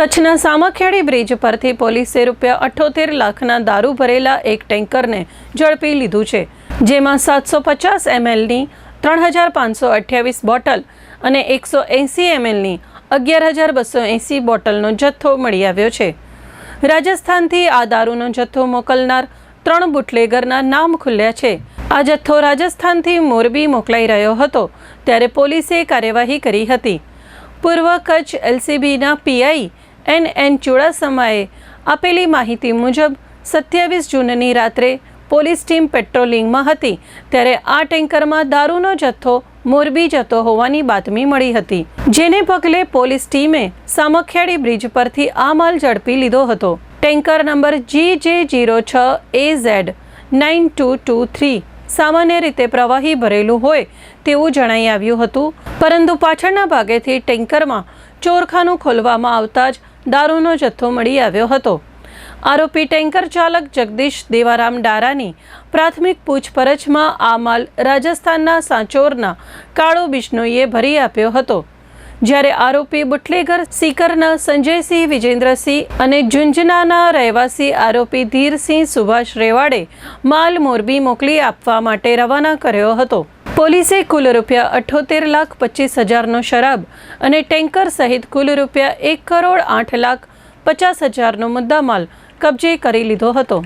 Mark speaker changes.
Speaker 1: કચ્છના સામખિયાળી બ્રિજ પરથી પોલીસે રૂપિયા અઠ્ઠોતેર લાખના દારૂ ભરેલા એક ટેન્કરને ઝડપી લીધું છે, જેમાં સાતસો પચાસ એમએલની, ત્રણ હજાર પાંચસો અઠ્યાવીસ બોટલ અને એકસો એંસી એમએલની, અગિયાર હજાર બસો એંસી બોટલનો જથ્થો મળી આવ્યો છે. રાજસ્થાનથી આ દારૂનો જથ્થો મોકલનાર ત્રણ બુટલેગરના નામ ખુલ્યા છે. આ જથ્થો રાજસ્થાનથી મોરબી મોકલાઈ રહ્યો હતો, ત્યારે પોલીસે કાર્યવાહી કરી હતી. પૂર્વ કચ્છ એલસીબીના પીઆઈ એન એન ચુડાસમાએ આપેલી માહિતી મુજબ સત્યાવીસ જૂનની રાત્રે પોલીસ ટીમ પેટ્રોલિંગમાં હતી. ત્યારે આ ટેન્કરમાં દારૂનો જથ્થો મોરબી જતો હોવાની બાતમી મળી હતી. જેને પગલે પોલીસ ટીમે સામખિયાળી બ્રિજ પરથી આ માલ ઝડપી લીધો હતો. Tanker number G J zero છ A Z nine two two three સામાન્ય રીતે પ્રવાહી ભરેલું હોય તેવું જણાઈ આવ્યું હતું. પરંતુ પાછળના ભાગેથી ટેન્કરમાં ચોરખાનું ખોલવામાં આવતા જ દારૂનો જથ્થો મળી આવ્યો હતો. આરોપી ટેન્કર ચાલક જગદીશ દેવારામ ડારાની પ્રાથમિક પૂછપરછમાં આ માલ રાજસ્થાનના સાંચોરના કાળો બિશ્નોઈએ ભરી આપ્યો હતો. જ્યારે આરોપી બુટલેગર, સીકરના સંજયસિંહ, વિજેન્દ્રસિંહ અને ઝુંઝનાના રહેવાસી આરોપી ધીરસિંહ સુભાષ રેવાડે માલ મોરબી મોકલી આપવા માટે રવાના કર્યો હતો. પોલીસે કુલ રૂપિયા અઠ્ઠોતેર લાખ પચીસ હજારનો શરાબ અને ટેન્કર સહિત કુલ રૂપિયા એક કરોડ આઠ લાખ પચાસ હજારનો મુદ્દામાલ કબજે કરી લીધો હતો.